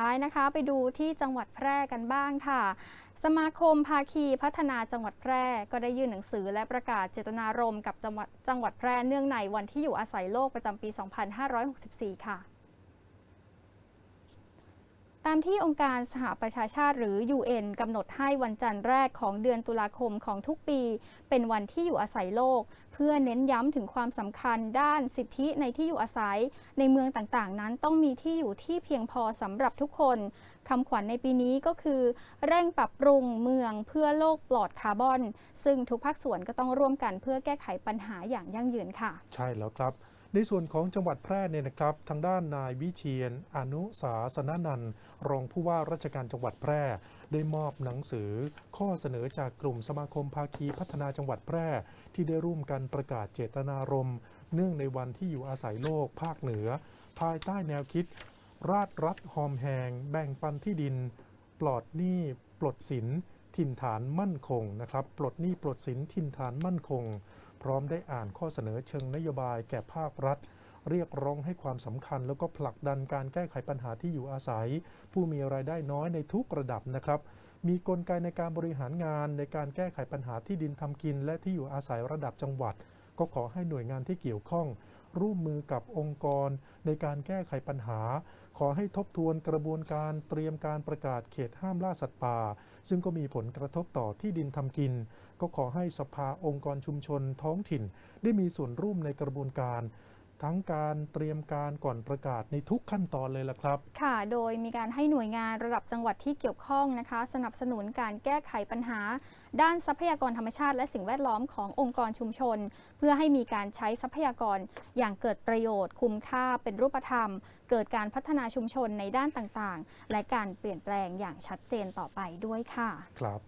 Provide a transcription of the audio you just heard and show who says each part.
Speaker 1: ท้ายนะคะไปดูที่จังหวัดแพร่กันบ้างค่ะ สมาคมภาคีพัฒนาจังหวัดแพร่ก็ได้ยื่นหนังสือและประกาศเจตนารมณ์กับจังหวัดจังหวัดแพร่เนื่องในวันที่อยู่อาศัยโลกประจำปี 2564 ค่ะ ตามที่องค์การสหประชาชาติหรือ UN กำหนดให้วันจันทร์แรกของเดือนตุลาคมของทุกปี เป็นวันที่อยู่อาศัยโลก เพื่อเน้นย้ำถึงความสำคัญด้านสิทธิในที่อยู่อาศัย ในเมืองต่างๆ นั้นต้องมีที่อยู่ที่เพียงพอสำหรับทุกคนคำขวัญในปีนี้ก็คือ เร่งปรับปรุงเมืองเพื่อโลกปลอดคาร์บอน ซึ่งทุกภาคส่วนก็ต้องร่วมกันเพื่อแก้ไขปัญหาอย่างยั่งยืนค่ะ
Speaker 2: ใช่แล้วครับ ในส่วนของจังหวัดแพร่เนี่ยนะครับ ทางด้านนายวิเชียน อนุสาสนนันท์รองผู้ว่าราชการจังหวัดแพร่ ได้มอบหนังสือ ข้อเสนอจากกลุ่มสมาคมภาคีพัฒนาจังหวัดแพร่ ที่ได้ร่วมกันประกาศเจตนารมณ์ เนื่องในวันที่อยู่อาศัยโลกภาคเหนือ ภายใต้แนวคิด ราชรัฐหอมแหงแบ่งปันที่ดิน ปลอดหนี้ปลดสินถิ่นฐานมั่นคงนะครับ ปลดหนี้ปลดสินถิ่นฐานมั่นคง พร้อมได้อ่านข้อเสนอเชิงนโยบายแก่ภาครัฐ เรียกร้องให้ความสำคัญ แล้วก็ผลักดันการแก้ไขปัญหาที่อยู่อาศัย ผู้มีรายได้น้อยในทุกระดับนะครับ มีกลไกในการบริหารงานในการแก้ไขปัญหาที่ดินทำกิน และที่อยู่อาศัยระดับจังหวัด ก็ขอให้หน่วยงานที่เกี่ยวข้อง ร่วมมือกับองค์กรในการแก้ไขปัญหา ขอให้ทบทวนกระบวนการเตรียมการประกาศเขตห้ามล่าสัตว์ป่า ซึ่งก็มีผลกระทบต่อที่ดินทำกิน ก็ขอให้สภาองค์กรชุมชนท้องถิ่น ได้มีส่วนร่วมในกระบวนการ ทั้งการเตรียมการก่อนประกาศในทุกขั้นตอนเลยล่ะครับ
Speaker 1: ค่ะ โดยมีการให้หน่วยงานระดับจังหวัดที่เกี่ยวข้องนะคะ สนับสนุนการแก้ไขปัญหา ด้านทรัพยากรธรรมชาติ และสิ่งแวดล้อมขององค์กรชุมชน เพื่อให้มีการใช้ทรัพยากรอย่างเกิดประโยชน์ คุ้มค่าเป็นรูปธรรม เกิดการพัฒนาชุมชนในด้านต่างๆ และการเปลี่ยนแปลงอย่างชัดเจนต่อไปด้วยค่ะ
Speaker 2: ครับ